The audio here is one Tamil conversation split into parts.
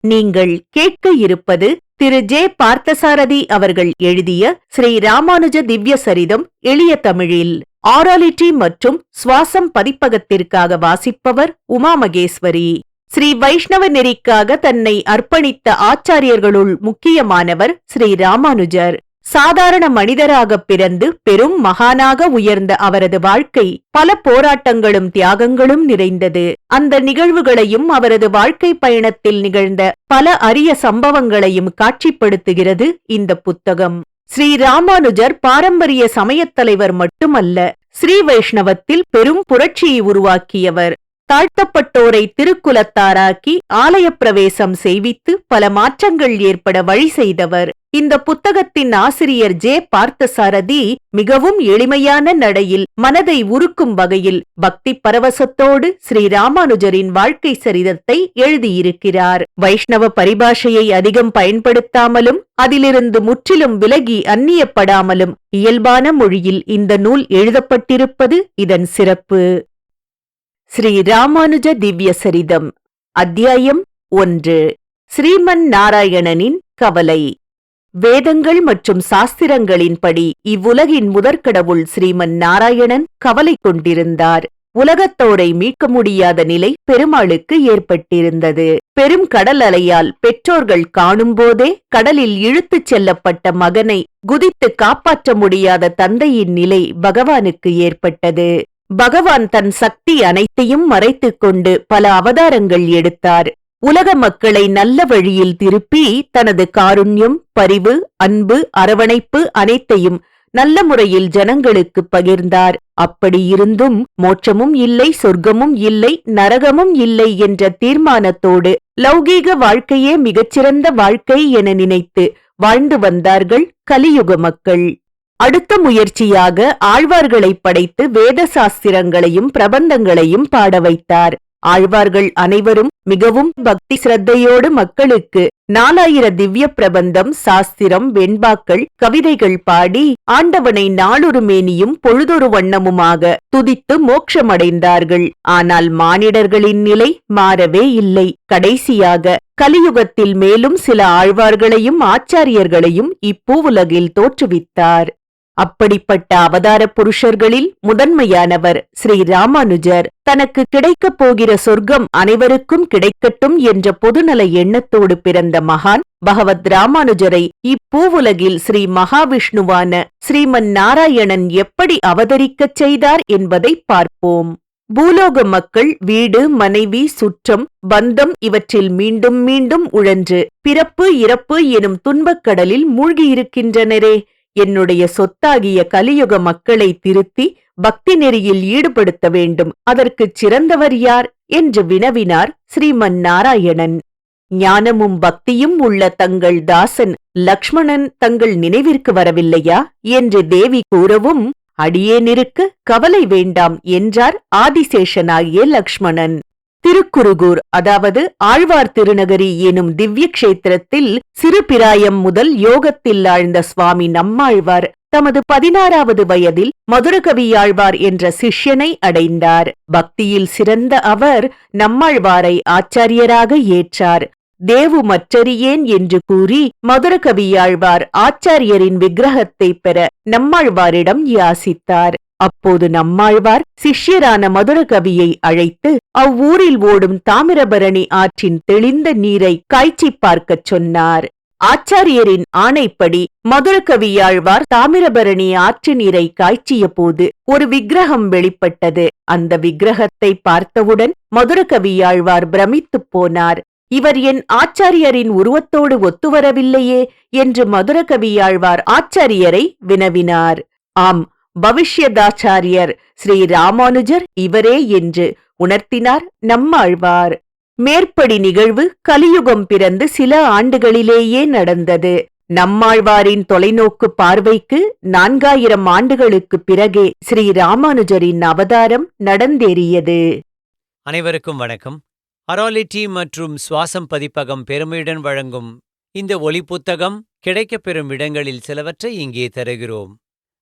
நீங்கள் கேட்க இருப்பது திரு. ஜே. பார்த்தசாரதி அவர்கள் எழுதிய ஸ்ரீ. ராமானுஜ திவ்ய சரிதம் எளிய தமிழில். ஆராலிட்டி மற்றும் சுவாசம் பதிப்பகத்திற்காக வாசிப்பவர் உமா மகேஸ்வரி ஸ்ரீ. வைஷ்ணவ நெறிக்காக தன்னை அர்ப்பணித்த ஆச்சாரியர்களுள் முக்கியமானவர் ஸ்ரீ. ராமானுஜர். சாதாரண மனிதராகப் பிறந்து பெரும் மகானாக உயர்ந்த அவரது வாழ்க்கை பல போராட்டங்களும் தியாகங்களும் நிறைந்தது. அந்த நிகழ்வுகளையும் அவரது வாழ்க்கை பயணத்தில் நிகழ்ந்த பல அரிய சம்பவங்களையும் காட்சிப்படுத்துகிறது இந்த புத்தகம். ஸ்ரீ ராமானுஜர் பாரம்பரிய சமயத் தலைவர் மட்டுமல்ல ஸ்ரீ வைஷ்ணவத்தில் பெரும் புரட்சியை உருவாக்கியவர். தாழ்த்தப்பட்டோரை திருக்குலத்தாராக்கி ஆலயப் பிரவேசம் செய்வித்து பல மாற்றங்கள் ஏற்பட வழி செய்தவர். இந்த புத்தகத்தின் ஆசிரியர் ஜே. பார்த்தசாரதி மிகவும் எளிமையான நடையில் மனதை உருக்கும் வகையில் பக்தி பரவசத்தோடு ஸ்ரீ ராமானுஜரின் வாழ்க்கை சரிதத்தை எழுதியிருக்கிறார். வைஷ்ணவ பரிபாஷையை அதிகம் பயன்படுத்தாமலும் அதிலிருந்து முற்றிலும் விலகி அந்நியப்படாமலும் இயல்பான மொழியில் இந்த நூல் எழுதப்பட்டிருப்பது இதன் சிறப்பு. ஸ்ரீ ராமானுஜ திவ்ய சரிதம் அத்தியாயம் ஒன்று. ஸ்ரீமன் நாராயணனின் கவலை. வேதங்கள் மற்றும் சாஸ்திரங்களின்படி இவ்வுலகின் முதற்கடவுள் ஸ்ரீமன் நாராயணன் கவலை கொண்டிருந்தார். உலகத்தோரை மீட்க முடியாத நிலை பெருமாளுக்கு ஏற்பட்டிருந்தது. பெரும் கடல் அலையால் பெற்றோர்கள் காணும்போதே கடலில் இழுத்துச் செல்லப்பட்ட மகனை குதித்து காப்பாற்ற முடியாத தந்தையின் நிலை பகவானுக்கு ஏற்பட்டது. பகவான் தன் சக்தி அனைத்தையும் மறைத்துக் கொண்டு பல அவதாரங்கள் எடுத்தார். உலக மக்களை நல்ல வழியில் திருப்பி தனது காருண்யம் பரிவு அன்பு அரவணைப்பு அனைத்தையும் நல்ல முறையில் ஜனங்களுக்கு பகிர்ந்தார். அப்படியிருந்தும் மோட்சமும் இல்லை சொர்க்கமும் இல்லை நரகமும் இல்லை என்ற தீர்மானத்தோடு லௌகீக வாழ்க்கையே மிகச்சிறந்த வாழ்க்கை என நினைத்து வாழ்ந்து வந்தார்கள் கலியுக மக்கள். அடுத்த முயற்சியாக ஆழ்வார்களை படைத்து வேத சாஸ்திரங்களையும் பிரபந்தங்களையும் பாட வைத்தார். ஆழ்வார்கள் அனைவரும் மிகவும் பக்தி சிரத்தையோடு மக்களுக்கு நாலாயிர திவ்ய பிரபந்தம் சாஸ்திரம் வெண்பாக்கள் கவிதைகள் பாடி ஆண்டவனை நாளொரு மேனியும் பொழுதொரு வண்ணமுமாக துதித்து மோட்சமடைந்தார்கள். ஆனால் மானிடர்களின் நிலை மாறவே இல்லை. கடைசியாக கலியுகத்தில் மேலும் சில ஆழ்வார்களையும் ஆச்சாரியர்களையும் இப்பூவுலகில் தோற்றுவித்தார். அப்படிப்பட்ட அவதார புருஷர்களில் முதன்மையானவர் ஸ்ரீ ராமானுஜர். தனக்கு கிடைக்கப் போகிற சொர்க்கம் அனைவருக்கும் கிடைக்கட்டும் என்ற பொதுநல எண்ணத்தோடு பிறந்த மகான் பகவத் ராமானுஜரை இப்பூவுலகில் ஸ்ரீ மகாவிஷ்ணுவான ஸ்ரீமன் நாராயணன் எப்படி அவதரிக்கச் செய்தார் என்பதை பார்ப்போம். பூலோக மக்கள் வீடு மனைவி சுற்றம் பந்தம் இவற்றில் மீண்டும் மீண்டும் உழன்று பிறப்பு இறப்பு எனும் துன்பக் கடலில் மூழ்கியிருக்கின்றனரே. என்னுடைய சொத்தாகிய கலியுக மக்களை திருத்தி பக்தி நெறியில் ஈடுபடுத்த வேண்டும். அதற்குச் சிறந்தவர் யார்? என்று வினவினார் ஸ்ரீமன் நாராயணன் ஞானமும் பக்தியும் உள்ள தங்கள் தாசன் லக்ஷ்மணன் தங்கள் நினைவிற்கு வரவில்லையா? என்று தேவி கூறவும் அடியேனிருக்க கவலை வேண்டாம் என்றார் ஆதிசேஷனாகிய லக்ஷ்மணன். திருக்குறுகூர் அதாவது ஆழ்வார் திருநகரி எனும் திவ்ய கஷேத்திரத்தில் சிறுபிராயம் முதல் யோகத்தில் ஆழ்ந்த சுவாமி நம்மாழ்வார் தமது பதினாறாவது வயதில் மதுரகவியாழ்வார் என்ற சிஷ்யனை அடைந்தார். பக்தியில் சிறந்த அவர் நம்மாழ்வாரை ஆச்சாரியராக ஏற்றார். தேவு மற்றறியேன் என்று கூறி மதுரகவியாழ்வார் ஆச்சாரியரின் விக்கிரகத்தை பெற நம்மாழ்வாரிடம் யாசித்தார். அப்போது நம்மாழ்வார் சிஷ்யரான மதுரகவியை அழைத்து அவ்வூரில் ஓடும் தாமிரபரணி ஆற்றின் தெளிந்த நீரை காய்ச்சிப் பார்க்கச் சொன்னார். ஆச்சாரியரின் ஆணைப்படி மதுரகவியாழ்வார் தாமிரபரணி ஆற்று நீரை காய்ச்சிய போது ஒரு விக்கிரகம் வெளிப்பட்டது. அந்த விக்கிரகத்தை பார்த்தவுடன் மதுரகவியாழ்வார் பிரமித்துப் போனார். இவர் என் ஆச்சாரியரின் உருவத்தோடு ஒத்துவரவில்லையே என்று மதுரகவியாழ்வார் ஆச்சாரியரை வினவினார். ஆம் பவிஷ்யதாச்சாரியர் ஸ்ரீ ராமானுஜர் இவரே என்று உணர்த்தினார் நம்மாழ்வார். மேற்படி நிகழ்வு கலியுகம் பிறந்து சில ஆண்டுகளிலேயே நடந்தது. நம்மாழ்வாரின் தொலைநோக்கு பார்வைக்கு நான்காயிரம் ஆண்டுகளுக்குப் பிறகே ஸ்ரீ ராமானுஜரின் அவதாரம் நடந்தேறியது. அனைவருக்கும் வணக்கம். அராலிட்டி மற்றும் சுவாசம் பதிப்பகம் பெருமையுடன் வழங்கும் இந்த ஒலி புத்தகம் கிடைக்கப்பெறும் இடங்களில் சிலவற்றை இங்கே தருகிறோம்.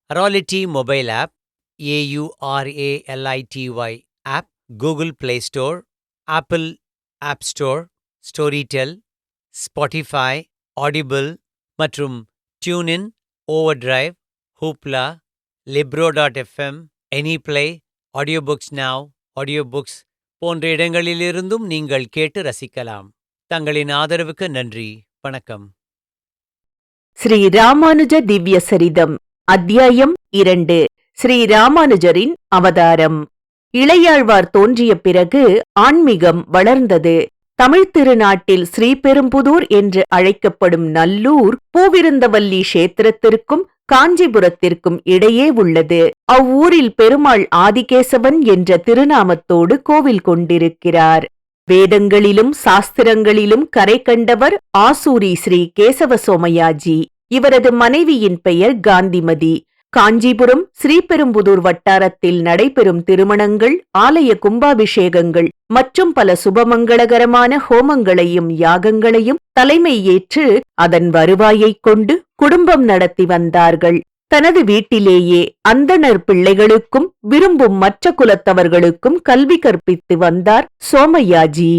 அராலிட்டி mobile app AURALITY app Google play store apple app store Storytel Spotify audible மற்றும் டியூனின் ஓவர்டிரைவ் ஹூப்லா லிப்ரோ டாட் எஃப்எம் எனிப்ளே ஆடியோ புக்ஸ் நாவ் ஆடியோ புக்ஸ் போன்ற இடங்களிலிருந்தும் நீங்கள் கேட்டு ரசிக்கலாம். தங்களின் ஆதரவுக்கு நன்றி. வணக்கம். ஸ்ரீ ராமானுஜ திவ்ய சரிதம். அத்தியாயம் இரண்டு. ஸ்ரீ ராமானுஜரின் அவதாரம். இளையாழ்வார் தோன்றிய பிறகு ஆன்மீகம் வளர்ந்தது. தமிழ்த் திருநாட்டில் ஸ்ரீபெரும்புதூர் என்று அழைக்கப்படும் நல்லூர் பூவிருந்தவல்லி கஷேத்திரத்திற்கும் காஞ்சிபுரத்திற்கும் இடையே உள்ளது. அவ்வூரில் பெருமாள் ஆதிகேசவன் என்ற திருநாமத்தோடு கோவில் கொண்டிருக்கிறார். வேதங்களிலும் சாஸ்திரங்களிலும் கரை கண்டவர் ஆசூரி ஸ்ரீ கேசவ சோமயாஜி. இவரது மனைவியின் பெயர் காந்திமதி. காஞ்சிபுரம் ஸ்ரீபெரும்புதூர் வட்டாரத்தில் நடைபெறும் திருமணங்கள் ஆலய கும்பாபிஷேகங்கள் மற்றும் பல சுபமங்களகரமான ஹோமங்களையும் யாகங்களையும் தலைமை ஏற்று அதன் வருவாயைக் கொண்டு குடும்பம் நடத்தி வந்தார்கள். தனது வீட்டிலேயே அந்தணர் பிள்ளைகளுக்கும் விரும்பும் மற்ற குலத்தவர்களுக்கும் கல்வி கற்பித்து வந்தார் சோமையாஜி.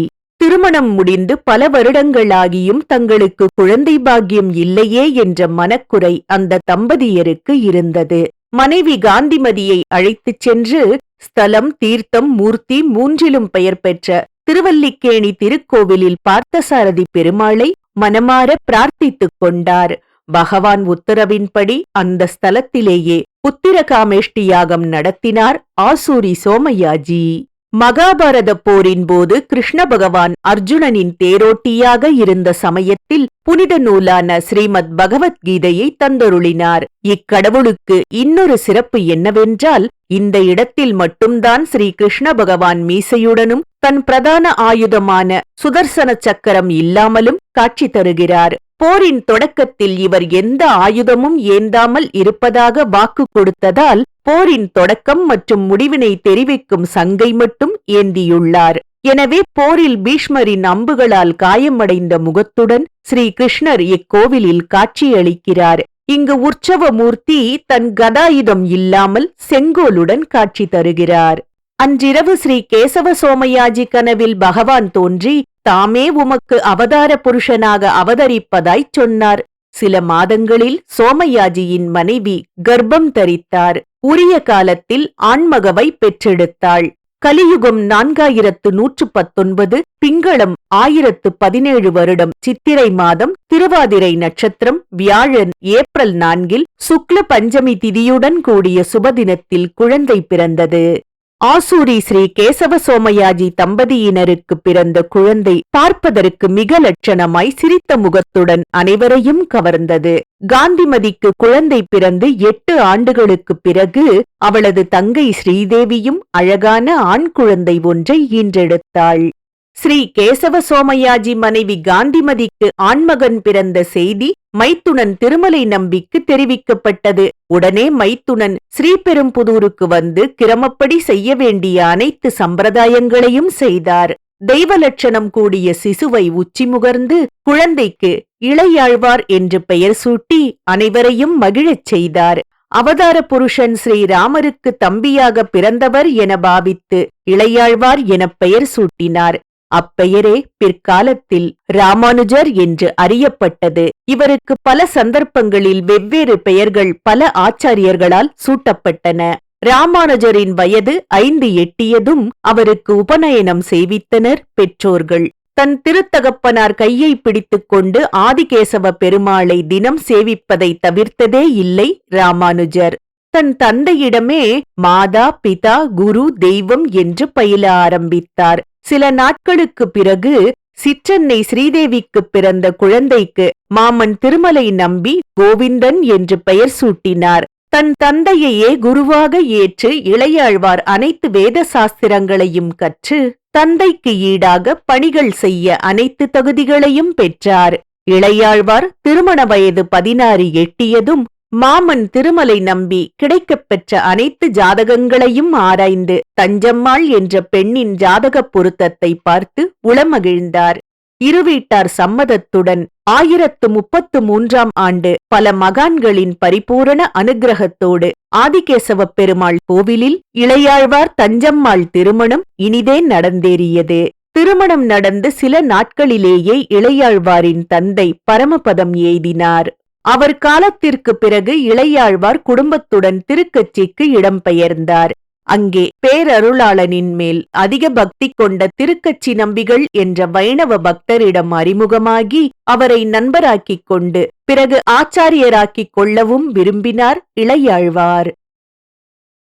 திருமணம் முடிந்து பல வருடங்களாகியும் தங்களுக்கு குழந்தை பாக்கியம் இல்லையே என்ற மனக்குறை அந்த தம்பதியருக்கு இருந்தது. மனைவி காந்திமதியை அழைத்துச் சென்று ஸ்தலம் தீர்த்தம் மூர்த்தி மூன்றிலும் பெயர் பெற்ற திருவல்லிக்கேணி திருக்கோவிலில் பார்த்தசாரதி பெருமாளை மனமாற பிரார்த்தித்துக் கொண்டார். பகவான் உத்தரவின்படி அந்த ஸ்தலத்திலேயே புத்திரகாமேஷ்டி யாகம் நடத்தினார் ஆசூரி சோமையாஜி. மகாபாரத போரின் போது கிருஷ்ண பகவான் அர்ஜுனனின் தேரோட்டியாக இருந்த சமயத்தில் புனித நூலான ஸ்ரீமத் பகவத்கீதையை தந்தருளினார். இக்கடவுளுக்கு இன்னொரு சிறப்பு என்னவென்றால் இந்த இடத்தில் மட்டும்தான் ஸ்ரீ கிருஷ்ண பகவான் மீசையுடனும் தன் பிரதான ஆயுதமான சுதர்சன சக்கரம் இல்லாமலும் காட்சி தருகிறார். போரின் தொடக்கத்தில் இவர் எந்த ஆயுதமும் ஏந்தாமல் இருப்பதாக வாக்கு கொடுத்ததால் போரின் தொடக்கம் மற்றும் முடிவினை தெரிவிக்கும் சங்கை மட்டும் ஏந்தியுள்ளார். எனவே போரில் பீஷ்மரின் அம்புகளால் காயமடைந்த முகத்துடன் ஸ்ரீ கிருஷ்ணர் இக்கோவிலில் காட்சியளிக்கிறார். இங்கு உற்சவ மூர்த்தி தன் கதாயுதம் இல்லாமல் செங்கோலுடன் காட்சி தருகிறார். அன்றிரவு ஸ்ரீ கேசவ சோமயாஜி கனவில் பகவான் தோன்றி தாமே உமக்கு அவதார புருஷனாக அவதரிப்பதாய்ச் சொன்னார். சில மாதங்களில் சோமயாஜியின் மனைவி கர்ப்பம் தரித்தார். உரிய காலத்தில் ஆண்மகவை பெற்றெடுத்தாள். கலியுகம் நான்காயிரத்து நூற்று பத்தொன்பது பிங்களம் ஆயிரத்து பதினேழு வருடம் சித்திரை மாதம் திருவாதிரை நட்சத்திரம் வியாழன் ஏப்ரல் நான்கில் சுக்ல பஞ்சமி திதியுடன் கூடிய சுபதினத்தில் குழந்தை பிறந்தது. ஆசூரி ஸ்ரீ கேசவ சோமயாஜி தம்பதியினருக்கு பிறந்த குழந்தை பார்ப்பதற்கு மிக லட்சணமாய் சிரித்த முகத்துடன் அனைவரையும் கவர்ந்தது. காந்திமதிக்கு குழந்தை பிறந்து எட்டு ஆண்டுகளுக்குப் பிறகு அவளது தங்கை ஸ்ரீதேவியும் அழகான ஆண் குழந்தை ஒன்றை ஈன்றெடுத்தாள். ஸ்ரீ கேசவ சோமையாஜி மனைவி காந்திமதிக்கு ஆண்மகன் பிறந்த செய்தி மைத்துனன் திருமலை நம்பிக்கு தெரிவிக்கப்பட்டது. உடனே மைத்துனன் ஸ்ரீபெரும்புதூருக்கு வந்து கிரமப்படி செய்ய வேண்டிய அனைத்து சம்பிரதாயங்களையும் செய்தார். தெய்வ லட்சணம் கூடிய சிசுவை உச்சி முகர்ந்து குழந்தைக்கு இளையாழ்வார் என்று பெயர் சூட்டி அனைவரையும் மகிழச் செய்தார். அவதார புருஷன் ஸ்ரீராமருக்கு தம்பியாக பிறந்தவர் என பாவித்து இளையாழ்வார் எனப் பெயர் சூட்டினார். அப்பெயரே பிற்காலத்தில் ராமானுஜர் என்று அறியப்பட்டது. இவருக்கு பல சந்தர்ப்பங்களில் வெவ்வேறு பெயர்கள் பல ஆச்சாரியர்களால் சூட்டப்பட்டன. ராமானுஜரின் வயது ஐந்து எட்டியதும் அவருக்கு உபநயனம் செய்வித்தனர் பெற்றோர்கள். தன் திருத்தகப்பனார் கையை பிடித்துக் கொண்டு ஆதிகேசவ பெருமாளை தினம் சேவிப்பதை தவிர்த்ததே இல்லை ராமானுஜர். தன் தந்தையிடமே மாதா பிதா குரு தெய்வம் என்று பயில ஆரம்பித்தார். சில நாட்களுக்கு பிறகு சிற்றன்னை ஸ்ரீதேவிக்குப் பிறந்த குழந்தைக்கு மாமன் திருமலை நம்பி கோவிந்தன் என்று பெயர் சூட்டினார். தன் தந்தையையே குருவாக ஏற்று இளையாழ்வார் அனைத்து வேத சாஸ்திரங்களையும் கற்று தந்தைக்கு ஈடாக பணிகள் செய்ய அனைத்து தகுதிகளையும் பெற்றார். இளையாழ்வார் திருமண வயது பதினாறு எட்டியதும் மாமன் திருமலை நம்பி கிடைக்கப்பெற்ற அனைத்து ஜாதகங்களையும் ஆராய்ந்து தஞ்சம்மாள் என்ற பெண்ணின் ஜாதகப் பொருத்தத்தை பார்த்து உளமகிழ்ந்தார். இருவீட்டார் சம்மதத்துடன் ஆயிரத்து முப்பத்து மூன்றாம் ஆண்டு பல மகான்களின் பரிபூரண அனுக்கிரகத்தோடு ஆதிகேசவப் பெருமாள் கோவிலில் இளையாழ்வார் தஞ்சம்மாள் திருமணம் இனிதே நடந்தேறியது. திருமணம் நடந்து சில நாட்களிலேயே இளையாழ்வாரின் தந்தை பரமபதம் எய்தினார். அவர் காலத்திற்கு பிறகு இளையாழ்வார் குடும்பத்துடன் திருக்கட்சிக்கு இடம்பெயர்ந்தார். அங்கே பேரருளாளனின் மேல் அதிக பக்தி கொண்ட திருக்கட்சி நம்பிகள் என்ற வைணவ பக்தரிடம் அறிமுகமாகி அவரை நண்பராக்கிக் கொண்டு பிறகு ஆச்சாரியராக்கிக் கொள்ளவும் விரும்பினார் இளையாழ்வார்.